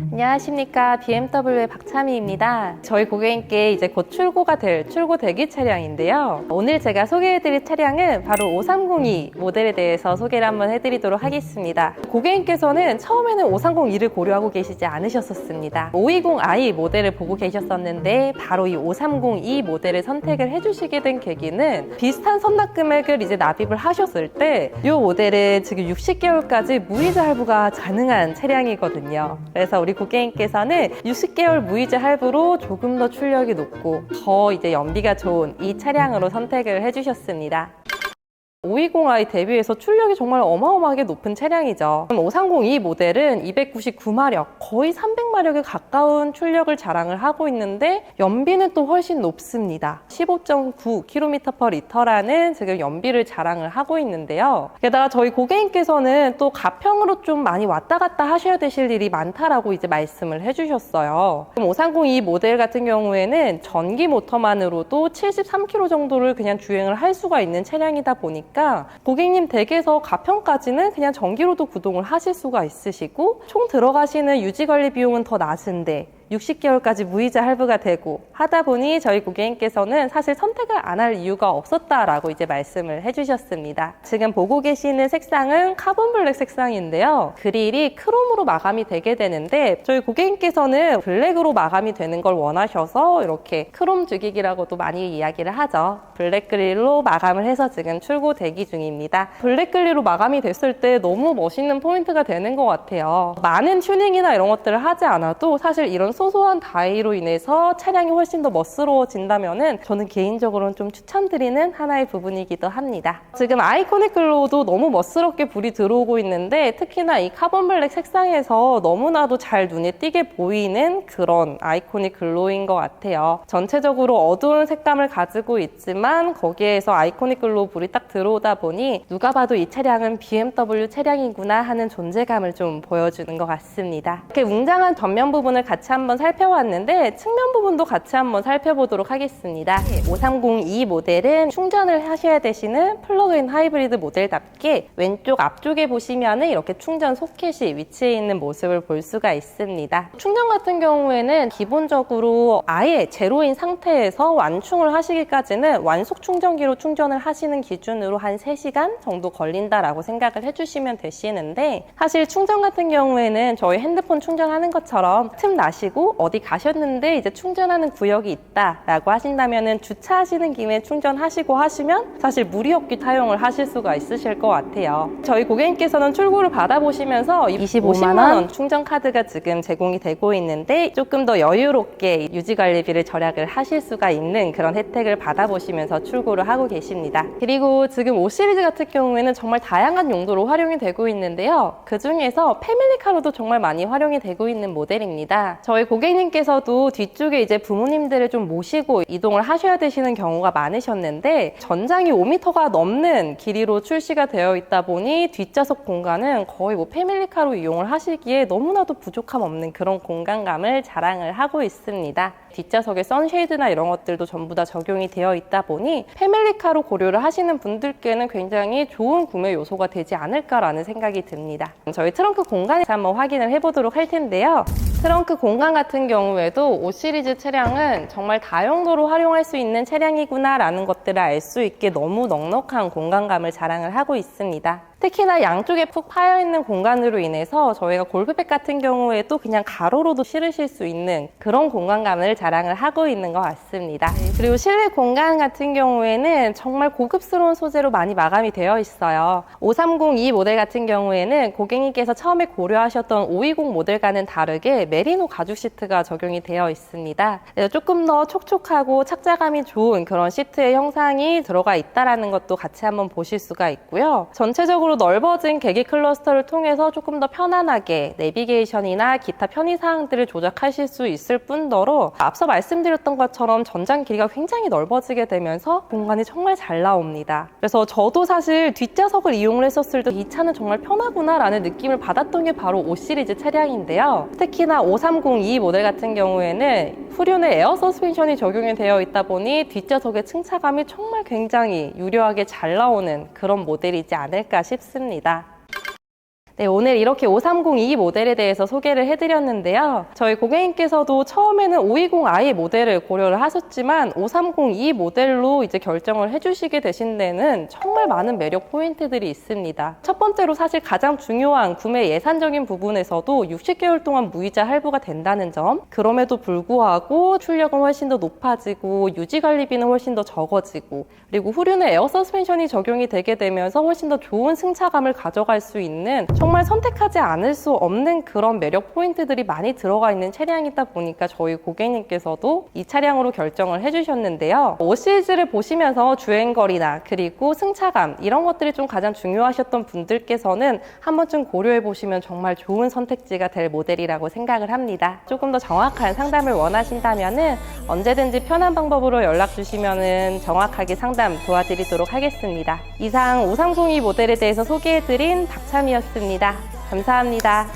안녕하십니까 BMW의 박차미입니다. 저희 고객님께 이제 곧 출고가 될 출고 대기 차량인데요. 오늘 제가 소개해드릴 차량은 바로 5302 모델에 대해서 소개를 한번 해드리도록 하겠습니다. 고객님께서는 처음에는 5302를 고려하고 계시지 않으셨었습니다. 520i 모델을 보고 계셨었는데 바로 이 5302 모델을 선택을 해주시게 된 계기는 비슷한 선납 금액을 이제 납입을 하셨을 때 이 모델은 지금 60개월까지 무이자 할부가 가능한 차량이거든요. 그래서 우리 고객님께서는 60개월 무이자 할부로 조금 더 출력이 높고 더 이제 연비가 좋은 이 차량으로 선택을 해주셨습니다. 520i 대비해서 출력이 정말 어마어마하게 높은 차량이죠. 5302 모델은 299마력, 거의 300마력에 가까운 출력을 자랑을 하고 있는데 연비는 또 훨씬 높습니다. 15.9km/L라는 지금 연비를 자랑을 하고 있는데요. 게다가 저희 고객님께서는 또 가평으로 좀 많이 왔다 갔다 하셔야 되실 일이 많다라고 이제 말씀을 해주셨어요. 그럼 5302 모델 같은 경우에는 전기 모터만으로도 73km 정도를 그냥 주행을 할 수가 있는 차량이다 보니까 고객님 댁에서 가평까지는 그냥 전기로도 구동을 하실 수가 있으시고 총 들어가시는 유지 관리 비용은 더 낮은데 60개월까지 무이자 할부가 되고 하다 보니 저희 고객님께서는 사실 선택을 안 할 이유가 없었다라고 이제 말씀을 해주셨습니다. 지금 보고 계시는 색상은 카본 블랙 색상인데요. 그릴이 크롬으로 마감이 되게 되는데 저희 고객님께서는 블랙으로 마감이 되는 걸 원하셔서 이렇게 크롬 주기기라고도 많이 이야기를 하죠. 블랙 그릴로 마감을 해서 지금 출고 대기 중입니다. 블랙 그릴로 마감이 됐을 때 너무 멋있는 포인트가 되는 것 같아요. 많은 튜닝이나 이런 것들을 하지 않아도 사실 이런 소소한 다이로 인해서 차량이 훨씬 더 멋스러워진다면은 저는 개인적으로는 좀 추천드리는 하나의 부분이기도 합니다. 지금 아이코닉 글로우도 너무 멋스럽게 불이 들어오고 있는데 특히나 이 카본 블랙 색상에서 너무나도 잘 눈에 띄게 보이는 그런 아이코닉 글로우인 것 같아요. 전체적으로 어두운 색감을 가지고 있지만 거기에서 아이코닉 글로우 불이 딱 들어오다 보니 누가 봐도 이 차량은 BMW 차량이구나 하는 존재감을 좀 보여주는 것 같습니다. 이렇게 웅장한 전면 부분을 같이 한번 살펴봤는데 측면 부분도 같이 한번 살펴보도록 하겠습니다. 5302 모델은 충전을 하셔야 되시는 플러그인 하이브리드 모델답게 왼쪽 앞쪽에 보시면은 이렇게 충전 소켓이 위치해 있는 모습을 볼 수가 있습니다. 충전 같은 경우에는 기본적으로 아예 제로인 상태에서 완충을 하시기까지는 완속 충전기로 충전을 하시는 기준으로 한 3시간 정도 걸린다라고 생각을 해주시면 되시는데 사실 충전 같은 경우에는 저희 핸드폰 충전하는 것처럼 틈 나시고 어디 가셨는데 이제 충전하는 구역이 있다라고 하신다면은 주차하시는 김에 충전하시고 하시면 사실 무리 없게 타용을 하실 수가 있으실 것 같아요. 저희 고객님께서는 출고를 받아보시면서 25만 원 충전 카드가 지금 제공이 되고 있는데 조금 더 여유롭게 유지 관리비를 절약을 하실 수가 있는 그런 혜택을 받아보시면서 출고를 하고 계십니다. 그리고 지금 5 시리즈 같은 경우에는 정말 다양한 용도로 활용이 되고 있는데요. 그 중에서 패밀리카로도 정말 많이 활용이 되고 있는 모델입니다. 저희 고객님께서도 뒤쪽에 이제 부모님들을 좀 모시고 이동을 하셔야 되시는 경우가 많으셨는데 전장이 5m가 넘는 길이로 출시가 되어 있다 보니 뒷좌석 공간은 거의 뭐 패밀리카로 이용을 하시기에 너무나도 부족함 없는 그런 공간감을 자랑을 하고 있습니다. 뒷좌석에 선쉐이드나 이런 것들도 전부 다 적용이 되어 있다 보니 패밀리카로 고려를 하시는 분들께는 굉장히 좋은 구매 요소가 되지 않을까라는 생각이 듭니다. 저희 트렁크 공간에서 한번 확인을 해보도록 할 텐데요. 트렁크 공간 같은 경우에도 5 시리즈 차량은 정말 다용도로 활용할 수 있는 차량이구나 라는 것들을 알 수 있게 너무 넉넉한 공간감을 자랑을 하고 있습니다. 특히나 양쪽에 푹 파여 있는 공간으로 인해서 저희가 골프백 같은 경우에도 그냥 가로로도 실으실 수 있는 그런 공간감을 자랑을 하고 있는 것 같습니다. 그리고 실내 공간 같은 경우에는 정말 고급스러운 소재로 많이 마감이 되어 있어요. 5302 모델 같은 경우에는 고객님께서 처음에 고려하셨던 520 모델과는 다르게 메리노 가죽 시트가 적용이 되어 있습니다. 조금 더 촉촉하고 착자감이 좋은 그런 시트의 형상이 들어가 있다라는 것도 같이 한번 보실 수가 있고요. 전체적으로 넓어진 계기 클러스터를 통해서 조금 더 편안하게 내비게이션이나 기타 편의 사항들을 조작하실 수 있을 뿐더러 앞서 말씀드렸던 것처럼 전장 길이가 굉장히 넓어지게 되면서 공간이 정말 잘 나옵니다. 그래서 저도 사실 뒷좌석을 이용을 했었을 때 이 차는 정말 편하구나라는 느낌을 받았던 게 바로 5 시리즈 차량인데요. 특히나 5302 모델 같은 경우에는 후륜의 에어 서스펜션이 적용이 되어 있다 보니 뒷좌석의 승차감이 정말 굉장히 유려하게 잘 나오는 그런 모델이지 않을까 싶습니다. 네, 오늘 이렇게 5302 모델에 대해서 소개를 해드렸는데요. 저희 고객님께서도 처음에는 520i 모델을 고려를 하셨지만 5302 모델로 이제 결정을 해주시게 되신 데는 정말 많은 매력 포인트들이 있습니다. 첫 번째로 사실 가장 중요한 구매 예산적인 부분에서도 60개월 동안 무이자 할부가 된다는 점. 그럼에도 불구하고 출력은 훨씬 더 높아지고 유지 관리비는 훨씬 더 적어지고 그리고 후륜의 에어 서스펜션이 적용이 되게 되면서 훨씬 더 좋은 승차감을 가져갈 수 있는 정말 선택하지 않을 수 없는 그런 매력 포인트들이 많이 들어가 있는 차량이다 보니까 저희 고객님께서도 이 차량으로 결정을 해주셨는데요. 5 시리즈를 보시면서 주행거리나 그리고 승차감 이런 것들이 좀 가장 중요하셨던 분들께서는 한 번쯤 고려해 보시면 정말 좋은 선택지가 될 모델이라고 생각을 합니다. 조금 더 정확한 상담을 원하신다면은 언제든지 편한 방법으로 연락 주시면은 정확하게 상담 도와드리도록 하겠습니다. 이상 5302 모델에 대해서 소개해드린 박참이었습니다. 있습니다. 감사합니다.